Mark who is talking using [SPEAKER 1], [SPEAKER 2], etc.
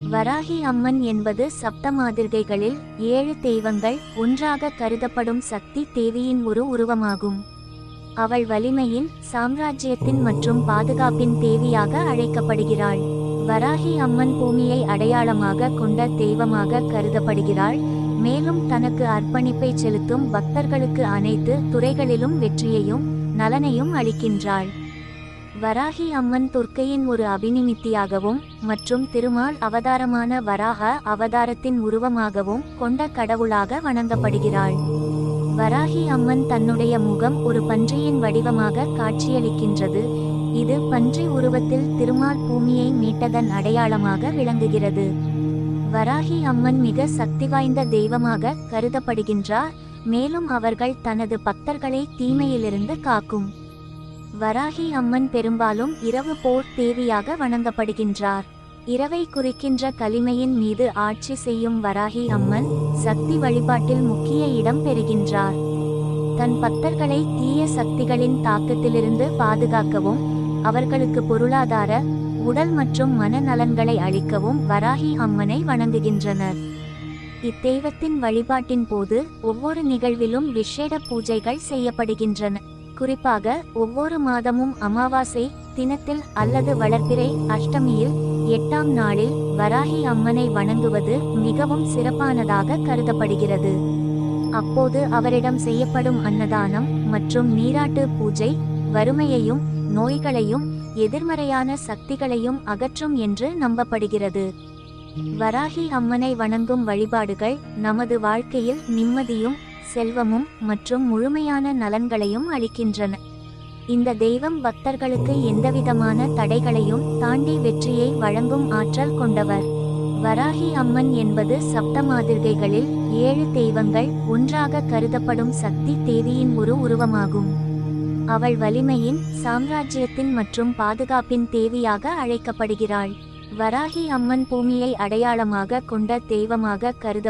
[SPEAKER 1] வராகி அம்மன் என்பது சப்தமாதிர்கைகளில் ஏழு தெய்வங்கள் ஒன்றாக கருதப்படும் சக்தி தேவியின் ஒரு உருவமாகும். அவள் வலிமையின் சாம்ராஜ்யத்தின் மற்றும் பாதுகாப்பின் தேவியாக அழைக்கப்படுகிறாள். வராகி அம்மன் பூமியை அடையாளமாக கொண்ட தெய்வமாக கருதப்படுகிறாள். மேலும் தனக்கு அர்ப்பணிப்பை செலுத்தும் பக்தர்களுக்கு அனைத்து துறைகளிலும் வெற்றியையும் நலனையும் அளிக்கின்றாள். வராகி அம்மன் துர்க்கையின் ஒரு அபிநிமித்தியாகவும் மற்றும் திருமால் அவதாரமான வராக அவதாரத்தின் உருவமாகவும் கொண்ட கடவுளாக வணங்கப்படுகிறாள். வராகி அம்மன் தன்னுடைய முகம் ஒரு பன்றியின் வடிவமாக காட்சியளிக்கின்றது. இது பன்றி உருவத்தில் திருமால் பூமியை மீட்டதன் அடையாளமாக விளங்குகிறது. வராகி அம்மன் மிக சக்தி வாய்ந்த தெய்வமாக கருதப்படுகின்றார் மேலும் அவர்கள் தனது பக்தர்களை தீமையிலிருந்து காக்கும். வராகி அம்மன் பெரும்பாலும் இரவு போர் தேவியாக வணங்கப்படுகின்றார். இரவை குறிக்கின்ற கலிமையின் மீது ஆட்சி செய்யும் வராகி அம்மன் சக்தி வழிபாட்டில் முக்கிய இடம் பெறுகின்றார். தன் பக்தர்களை தீய சக்திகளின் தாக்கத்திலிருந்து பாதுகாக்கவும் அவர்களுக்கு பொருளாதார உடல் மற்றும் மனநலன்களை அளிக்கவும் வராகி அம்மனை வணங்குகின்றனர். இத்தெய்வத்தின் வழிபாட்டின் போது ஒவ்வொரு நிகழ்விலும் விசேட பூஜைகள் செய்யப்படுகின்றன. குறிப்பாக ஒவ்வொரு மாதமும் அமாவாசை தினத்தில் அல்லது வளர்ப்பிறை அஷ்டமியில் எட்டாம் நாளில் வராகி அம்மனை வணங்குவது மிகவும் சிறப்பானதாக கருதப்படுகிறது. அப்போது அவரிடம் செய்யப்படும் அன்னதானம் மற்றும் நீராட்டு பூஜை வறுமையையும் நோய்களையும் எதிர்மறையான சக்திகளையும் அகற்றும் என்று நம்பப்படுகிறது. வராகி அம்மனை வணங்கும் வழிபாடுகள் நமது வாழ்க்கையில் நிம்மதியும் செல்வமும் மற்றும் முழுமையான நலன்களையும் அளிக்கின்றன. இந்த தெய்வம் பக்தர்களுக்கு எந்தவிதமான தடைகளையும் தாண்டி வெற்றியை வழங்கும் ஆற்றல் கொண்டவர். வராகி அம்மன் என்பது சப்த மாதிரிகைகளில் ஏழு தெய்வங்கள் ஒன்றாக கருதப்படும் சக்தி தேவியின் ஒரு உருவமாகும். அவள் வலிமையின் சாம்ராஜ்யத்தின் மற்றும் பாதுகாப்பின் தேவியாக அழைக்கப்படுகிறாள். வராகி அம்மன் பூமியை அடையாளமாக கொண்ட தெய்வமாக கருத